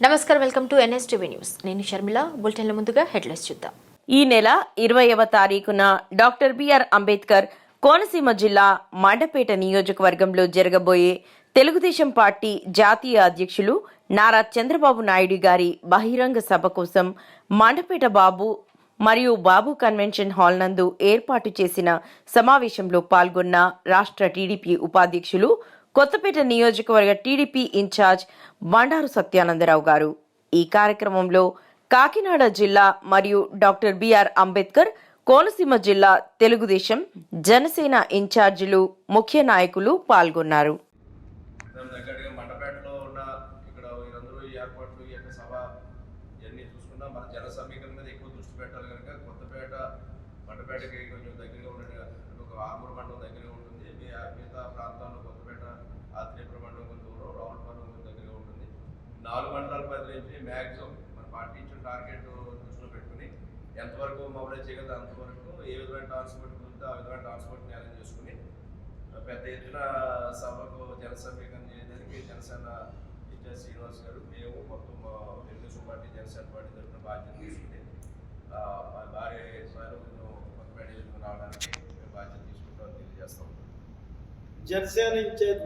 నమస్కారం welcome to NSTV news. నేను షర్మిల. బులెటిన్ల ముందుగా హెడ్లైన్స్ చూద్దాం. ఈ నెల ఇరవైవ తారీఖున డాక్టర్ బిఆర్ అంబేద్కర్ కోనసీమ జిల్లా మండపేట నియోజకవర్గంలో జరగబోయే తెలుగుదేశం పార్టీ జాతీయ అధ్యక్షులు నారా చంద్రబాబు నాయుడు గారి బహిరంగ సభ కోసం మండపేట బాబు మరియు బాబు కన్వెన్షన్ హాల్ నందు ఏర్పాటు చేసిన సమావేశంలో పాల్గొన్న రాష్ట్ర టీడీపీ ఉపాధ్యక్షులు కొత్తపేట నియోజకవర్గ టీడీపీ ఇన్ఛార్జ్ బండారు సత్యానందరావు గారు. ఈ కార్యక్రమంలో కాకినాడ జిల్లా మరియు డాక్టర్ బిఆర్ అంబేద్కర్ కోనసీమ జిల్లా తెలుగుదేశం జనసేన ఇన్ఛార్జీలు ముఖ్య నాయకులు పాల్గొన్నారు. మన జన సమీకరణ మీద ఎక్కువ దృష్టి పెట్టాలి కనుక కొత్తపేట మండపేటకి కొంచెం దగ్గరగా ఉండే ఒక మండలం దగ్గరగా ఉంటుంది మీ మిగతా ప్రాంతాల్లో కొత్తపేట ఆత్రేయపురం మండలం కొంచెం దూరం రావులపాలెం కొంచెం దగ్గరగా ఉంటుంది నాలుగు మండలాల నుంచి మ్యాక్సిమం మన పార్టీ ఇచ్చిన టార్గెట్ దృష్టిలో పెట్టుకుని ఎంతవరకు మొబైల్ చేయగలదో అంతవరకు ఏ విధమైన ట్రాన్స్పోర్ట్ కుదిరితే ఆ విధమైన ట్రాన్స్పోర్ట్ని అరేంజ్ చేసుకుని పెద్ద ఎత్తున సభకు జన చేయడానికి జనసేన ఇన్ఛార్జ్ శ్రీనివాస్ గారు మేము మొత్తం మా తెలుగుదేశం పార్టీ జనసేన పార్టీ తరఫున బాధ్యత తీసుకుని మా భార్య స్వరూపంలో కొత్తపేట రావడానికి మేము బాధ్యత తీసుకుంటామని తెలియజేస్తాం జనసేన ఇన్ఛార్జ్